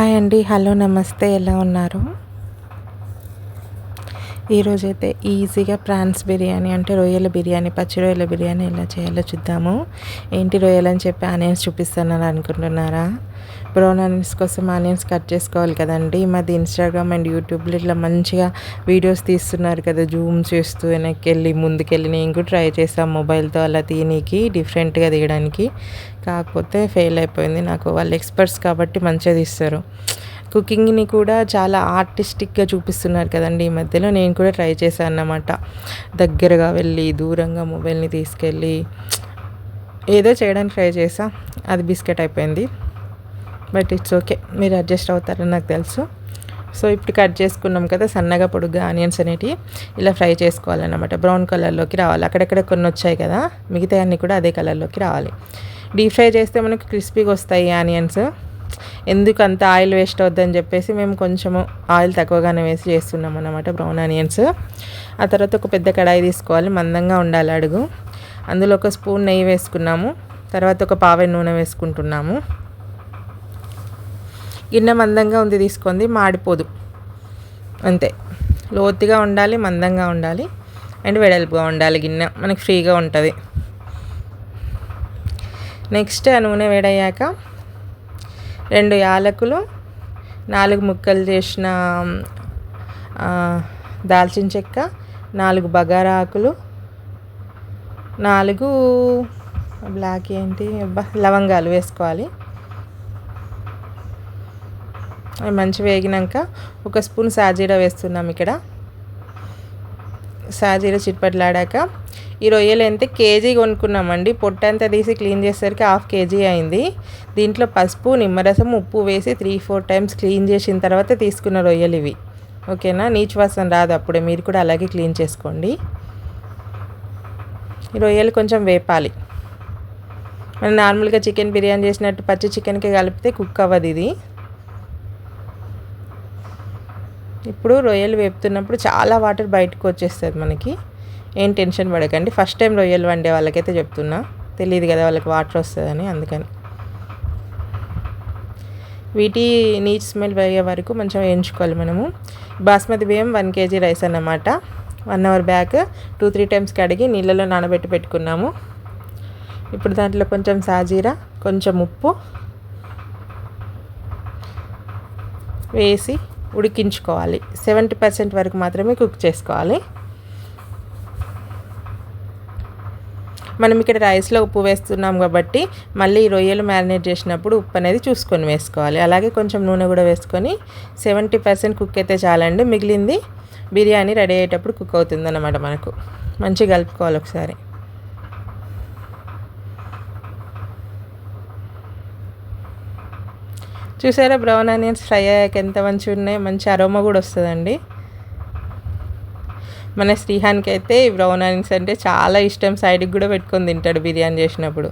Hi అండి. Hello నమస్తే. ఎలా ఉన్నారు? ఈరోజైతే ఈజీగా ప్రాన్స్ బిర్యానీ అంటే రొయ్యల బిర్యానీ పచ్చి రొయ్యల బిర్యానీ ఎలా చేయాలో చూద్దాము. ఏంటి రొయ్యలు అని చెప్పి ఆనియన్స్ చూపిస్తానని అనుకుంటున్నారా? బ్రౌన్ ఆనియన్స్ కోసం ఆనియన్స్ కట్ చేసుకోవాలి కదండి. మాది ఇన్స్టాగ్రామ్ అండ్ యూట్యూబ్లో ఇట్లా మంచిగా వీడియోస్ తీస్తున్నారు కదా జూమ్ చేస్తూ వెనక్కి వెళ్ళి ముందుకెళ్ళి. నేను కూడా ట్రై చేసాను మొబైల్తో అలా తీయనీకి డిఫరెంట్గా తీయడానికి. కాకపోతే ఫెయిల్ అయిపోయింది నాకు. వాళ్ళు ఎక్స్పర్ట్స్ కాబట్టి మంచిగా తీస్తారు. కుకింగ్ని కూడా చాలా ఆర్టిస్టిక్గా చూపిస్తున్నారు కదండి ఈ మధ్యలో. నేను కూడా ట్రై చేశాను అన్నమాట. దగ్గరగా వెళ్ళి దూరంగా మొబైల్ని తీసుకెళ్ళి ఏదో చేయడానికి ట్రై చేసా అది బిస్కెట్ అయిపోయింది. But it's okay. మీరు అడ్జస్ట్ అవుతారని నాకు తెలుసు. సో ఇప్పుడు కట్ చేసుకున్నాం కదా సన్నగా పొడుగ్గా ఆనియన్స్ అనేటివి ఇలా ఫ్రై చేసుకోవాలన్నమాట. బ్రౌన్ కలర్లోకి రావాలి. అక్కడక్కడ కొన్ని వచ్చాయి కదా మిగతా అన్నీ కూడా అదే కలర్లోకి రావాలి. డీప్ ఫ్రై చేస్తే మనకు క్రిస్పీగా వస్తాయి ఆనియన్స్. ఎందుకు అంత ఆయిల్ వేస్ట్ అవుద్దని చెప్పేసి మేము కొంచెము ఆయిల్ తక్కువగానే వేసి చేస్తున్నాం అన్నమాట బ్రౌన్ ఆనియన్స్. ఆ తర్వాత ఒక పెద్ద కడాయి తీసుకోవాలి మందంగా ఉండాలి అడుగు. అందులో ఒక స్పూన్ నెయ్యి వేసుకున్నాము తర్వాత ఒక పావె నూనె వేసుకుంటున్నాము. గిన్నె మందంగా ఉంది తీసుకుంది మాడిపోదు. అంతే. లోతుగా ఉండాలి మందంగా ఉండాలి. అండ్ వెడల్పుగా ఉండాలి గిన్నె మనకి ఫ్రీగా ఉంటుంది. నెక్స్ట్ ఆ నూనె వేడయ్యాక రెండు యాలకులు నాలుగు ముక్కలు చేసిన దాల్చిన చెక్క నాలుగు బగారా ఆకులు నాలుగు బ్లాక్ ఏంటి? లవంగాలు వేసుకోవాలి. మంచి వేగినాక ఒక స్పూన్ సాజీరా వేస్తున్నాం ఇక్కడ. సాజీరా చిట్పట్లాడాక ఈ రొయ్యలు ఎంత కేజీ కొనుక్కున్నామండి. పొట్టంతా తీసి క్లీన్ చేసేసరికి హాఫ్ కేజీ అయింది. దీంట్లో పసుపు నిమ్మరసం ఉప్పు వేసి త్రీ ఫోర్ టైమ్స్ క్లీన్ చేసిన తర్వాత తీసుకున్న రొయ్యలు ఇవి. ఓకేనా? నీచు వాసన రాదు అప్పుడే. మీరు కూడా అలాగే క్లీన్ చేసుకోండి. ఈ రొయ్యలు కొంచెం వేపాలి. మనం నార్మల్గా చికెన్ బిర్యానీ చేసినట్టు పచ్చి చికెన్కి కలిపితే కుక్ అవ్వదు ఇది. ఇప్పుడు రొయ్యలు వేపుతున్నప్పుడు చాలా వాటర్ బయటకు వచ్చేస్తుంది మనకి. ఏం టెన్షన్ పడకండి. ఫస్ట్ టైం రొయ్యలు వండే వాళ్ళకైతే చెప్తున్నా. తెలియదు కదా వాళ్ళకి వాటర్ వస్తుందని అందుకని. వీటి నీచ్ స్మెల్ పోయే వరకు మంచిగా వేయించుకోవాలి మనము. బాస్మతి బియ్యం వన్ కేజీ రైస్ అన్నమాట. One hour back two three times కడిగి నీళ్ళలో నానబెట్టి పెట్టుకున్నాము. ఇప్పుడు దాంట్లో కొంచెం సాజీరా కొంచెం ఉప్పు వేసి ఉడికించుకోవాలి. సెవెంటీ పర్సెంట్ వరకు మాత్రమే కుక్ చేసుకోవాలి. మనం ఇక్కడ రైస్లో ఉప్పు వేస్తున్నాం కాబట్టి మళ్ళీ రొయ్యలు మ్యారినేట్ చేసినప్పుడు ఉప్పు అనేది చూసుకొని వేసుకోవాలి. అలాగే కొంచెం నూనె కూడా వేసుకొని సెవెంటీ పర్సెంట్ కుక్ అయితే చాలండి. మిగిలింది బిర్యానీ రెడీ అయ్యేటప్పుడు కుక్ అవుతుంది అన్నమాట మనకు. మంచిగా కలుపుకోవాలి ఒకసారి. చూసారా బ్రౌన్ ఆనియన్స్ ఫ్రై అయ్యాక ఎంత మంచిగా ఉన్నాయి? మంచి అరోమా కూడా వస్తుందండి. మన శ్రీహాన్కి అయితే ఈ బ్రౌన్ ఆనియన్స్ అంటే చాలా ఇష్టం. సైడ్కి కూడా పెట్టుకొని తింటాడు బిర్యానీ చేసినప్పుడు.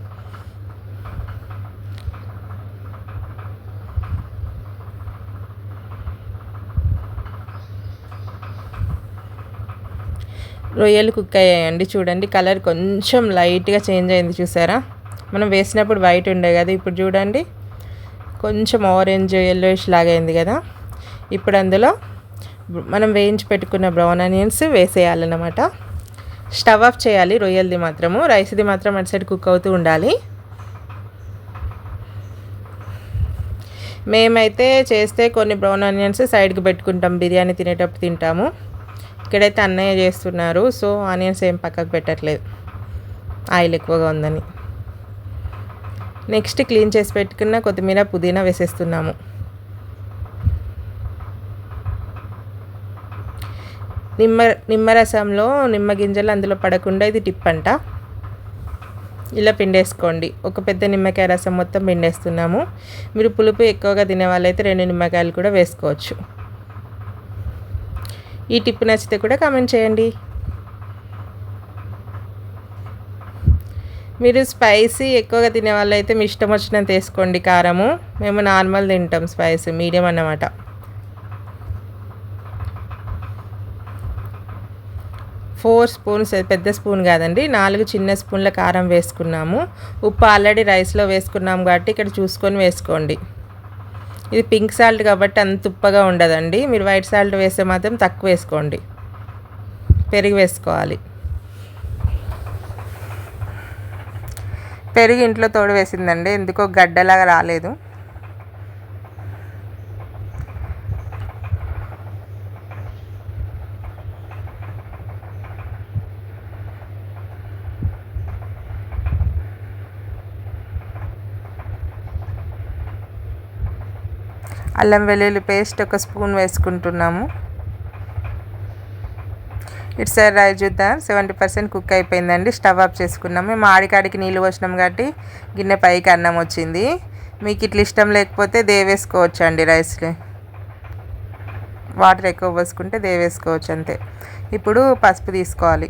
రొయ్యలు కుక్ అయ్యాయండి. చూడండి కలర్ కొంచెం లైట్గా చేంజ్ అయింది చూసారా? మనం వేసినప్పుడు వైట్ ఉండే కదా ఇప్పుడు చూడండి. కొంచెం ఆరెంజ్ ఎల్లోయిష్ లాగా అయింది కదా. ఇప్పుడు అందులో మనం వేయించి పెట్టుకున్న బ్రౌన్ ఆనియన్స్ వేసేయాలన్నమాట. స్టవ్ ఆఫ్ చేయాలి రొయ్యలది మాత్రము. రైస్ది మాత్రం అటు సైడ్ కుక్ అవుతూ ఉండాలి. మేమైతే చేస్తే కొన్ని బ్రౌన్ ఆనియన్స్ సైడ్కి పెట్టుకుంటాం బిర్యానీ తినేటప్పుడు తింటాము. ఇక్కడైతే అన్నయ్య చేస్తున్నారు సో ఆనియన్స్ ఏం పక్కకు పెట్టట్లేదు. ఆయిల్ ఎక్కువగా ఉందని. నెక్స్ట్ క్లీన్ చేసి పెట్టుకున్న కొత్తిమీర పుదీనా వేసేస్తున్నాము. నిమ్మ నిమ్మరసంలో నిమ్మ గింజలు అందులో పడకుండా ఇది టిప్ అంట ఇలా పిండేసుకోండి. ఒక పెద్ద నిమ్మకాయ రసం మొత్తం పిండేస్తున్నాము. మీరు పులుపు ఎక్కువగా తినే వాళ్ళైతే రెండు నిమ్మకాయలు కూడా వేసుకోవచ్చు. ఈ టిప్ నచ్చితే కూడా కామెంట్ చేయండి. మీరు స్పైసీ ఎక్కువగా తినే వాళ్ళైతే మీ ఇష్టం వచ్చినంత వేసుకోండి కారము. మేము నార్మల్ తింటాం స్పైసీ మీడియం అన్నమాట. ఫోర్ స్పూన్స్ పెద్ద స్పూన్ కాదండి నాలుగు చిన్న స్పూన్ల కారం వేసుకున్నాము. ఉప్పు ఆల్రెడీ రైస్లో వేసుకున్నాము కాబట్టి ఇక్కడ చూసుకొని వేసుకోండి. ఇది పింక్ సాల్ట్ కాబట్టి అంత తుప్పగా ఉండదండి. మీరు వైట్ సాల్ట్ వేస్తే మాత్రం తక్కువ వేసుకోండి. పెరుగు వేసుకోవాలి. పెరుగు ఇంట్లో తోడు వేసిందండి. ఎందుకో గడ్డలాగా రాలేదు. అల్లం వెల్లుల్లి పేస్ట్ ఒక స్పూన్ వేసుకుంటున్నాము. ఇటు సైడ్ రైస్ చూద్దాం. సెవెంటీ పర్సెంట్ కుక్ అయిపోయిందండి. స్టవ్ ఆఫ్ చేసుకున్నాము. మేము ఆడికాడికి నీళ్ళు పోసినాం కాబట్టి గిన్నె పైకి అన్నం వచ్చింది. మీకు ఇట్లా ఇష్టం లేకపోతే దేవేసుకోవచ్చు అండి రైస్ని వాటర్ ఎక్కువ పోసుకుంటే దేవేసుకోవచ్చు అంతే. ఇప్పుడు పసుపు తీసుకోవాలి.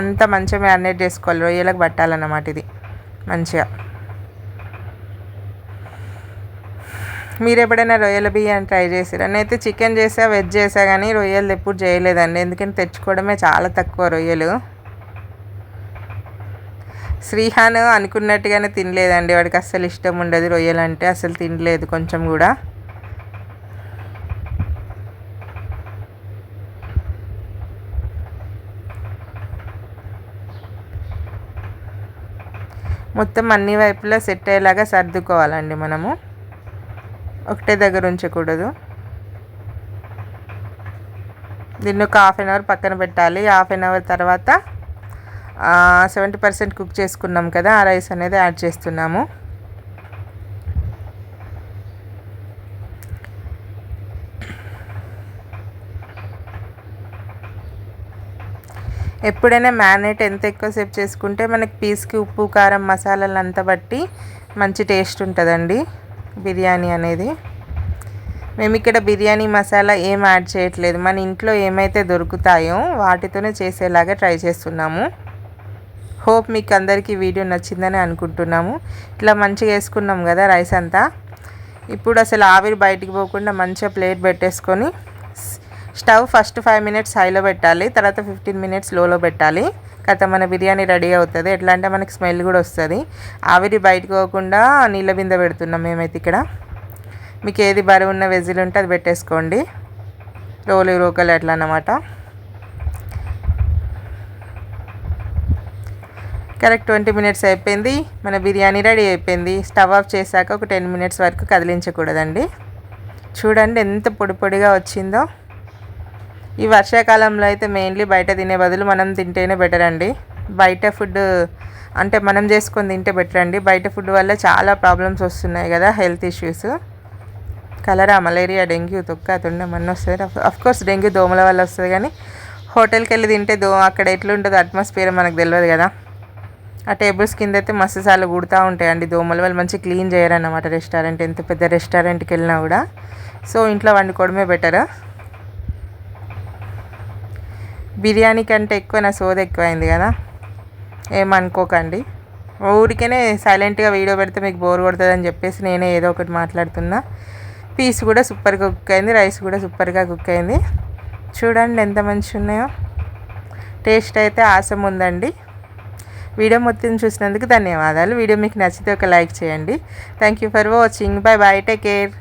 అంతా మంచిగా మ్యారినేట్ చేసుకోవాలి. రొయ్యలకు పట్టాలన్నమాట ఇది. మంచిగా. మీరు ఎప్పుడైనా రొయ్యల బియ్యం ట్రై చేసారా? నేనైతే చికెన్ చేసా వెజ్ చేసా కానీ రొయ్యలు ఎప్పుడు చేయలేదండి. ఎందుకంటే తెచ్చుకోవడమే చాలా తక్కువ రొయ్యలు. శ్రీహాన్ అనుకున్నట్టుగానే తినలేదండి. వాడికి అస్సలు ఇష్టం ఉండదు రొయ్యలు అంటే. అసలు తినలేదు కొంచెం కూడా. మొత్తం అన్ని వైపులా సెట్ అయ్యేలాగా సర్దుకోవాలండి మనము. ఒకటే దగ్గర ఉంచకూడదు. దీన్ని ఒక హాఫ్ అన్ అవర్ పక్కన పెట్టాలి. హాఫ్ అన్ అవర్ తర్వాత సెవెంటీ పర్సెంట్ కుక్ చేసుకున్నాం కదా ఆ రైస్ అనేది యాడ్ చేస్తున్నాము. ఎప్పుడైనా మ్యారినేట్ ఎంత ఎక్కువసేపు చేసుకుంటే మనకి పీస్కి ఉప్పు కారం మసాలాలు అంతా బట్టి మంచి టేస్ట్ ఉంటుందండి. బిర్యానీ అనేది. మేము ఇక్కడ బిర్యానీ మసాలా ఏం యాడ్ చేయట్లేదు. మన ఇంట్లో ఏమైతే దొరుకుతాయో వాటితోనే చేసేలాగా ట్రై చేస్తున్నాము. హోప్ మీకు అందరికీ వీడియో నచ్చిందని అనుకుంటున్నాము. ఇట్లా మంచిగా వేసుకున్నాం కదా రైస్ అంతా. ఇప్పుడు అసలు ఆవిరి బయటికి పోకుండా మంచిగా ప్లేట్ పెట్టేసుకొని స్టవ్ ఫస్ట్ ఫైవ్ మినిట్స్ హైలో పెట్టాలి. తర్వాత ఫిఫ్టీన్ మినిట్స్ లోలో పెట్టాలి. కథ మన బిర్యానీ రెడీ అవుతుంది. ఎట్లా అంటే మనకి స్మెల్ కూడా వస్తుంది. ఆవిరి బయటకు పోకుండా నీళ్ళ బిందె పెడుతున్నాం మేమైతే ఇక్కడ. మీకు ఏది బరువు ఉన్న వెజిల్ ఉంటే అది పెట్టేసుకోండి. రోలు రోకలు ఎట్లా అన్నమాట. కరెక్ట్ ట్వంటీ మినిట్స్ అయిపోయింది. మన బిర్యానీ రెడీ అయిపోయింది. స్టవ్ ఆఫ్ చేశాక ఒక టెన్ మినిట్స్ వరకు కదిలించకూడదండి. చూడండి ఎంత పొడి పొడిగా వచ్చిందో. ఈ వర్షాకాలంలో అయితే మెయిన్లీ బయట తినే బదులు మనం తింటేనే బెటర్ అండి. బయట ఫుడ్ అంటే మనం చేసుకొని తింటే బెటర్ అండి. బయట ఫుడ్ వల్ల చాలా ప్రాబ్లమ్స్ వస్తున్నాయి కదా health issues cholera malaria dengue తొక్క తుండం అన్నీ వస్తుంది. కోర్స్ డెంగ్యూ దోమల వల్ల వస్తుంది కానీ హోటల్కి వెళ్ళి తింటే దో అక్కడ ఎట్లుంటుందో అట్మాస్ఫియర్ మనకు తెలియదు కదా. ఆ టేబుల్స్ కింద అయితే మస్తు సార్లు కుడుతూ ఉంటాయండి దోమల వల్ల. మంచి క్లీన్ చేయరన్నమాట రెస్టారెంట్ ఎంత పెద్ద రెస్టారెంట్కి వెళ్ళినా కూడా. సో ఇంట్లో వండుకోవడమే బెటర్ బిర్యానీ కంటే ఎక్కువ నా సోద ఎక్కువైంది కదా. ఏమనుకోకండి ఊరికేనే సైలెంట్గా వీడియో పెడితే మీకు బోర్ కొడుతుందని చెప్పేసి నేనే ఏదో ఒకటి మాట్లాడుతున్నా. పీస్ కూడా సూపర్గా కుక్ అయింది రైస్ కూడా సూపర్గా కుక్ అయింది. చూడండి ఎంత మంచి ఉన్నాయో. టేస్ట్ అయితే ఆసం ఉందండి. వీడియో మొత్తం చూసినందుకు ధన్యవాదాలు. వీడియో మీకు నచ్చితే ఒక లైక్ చేయండి. Thank you for watching bye bye take care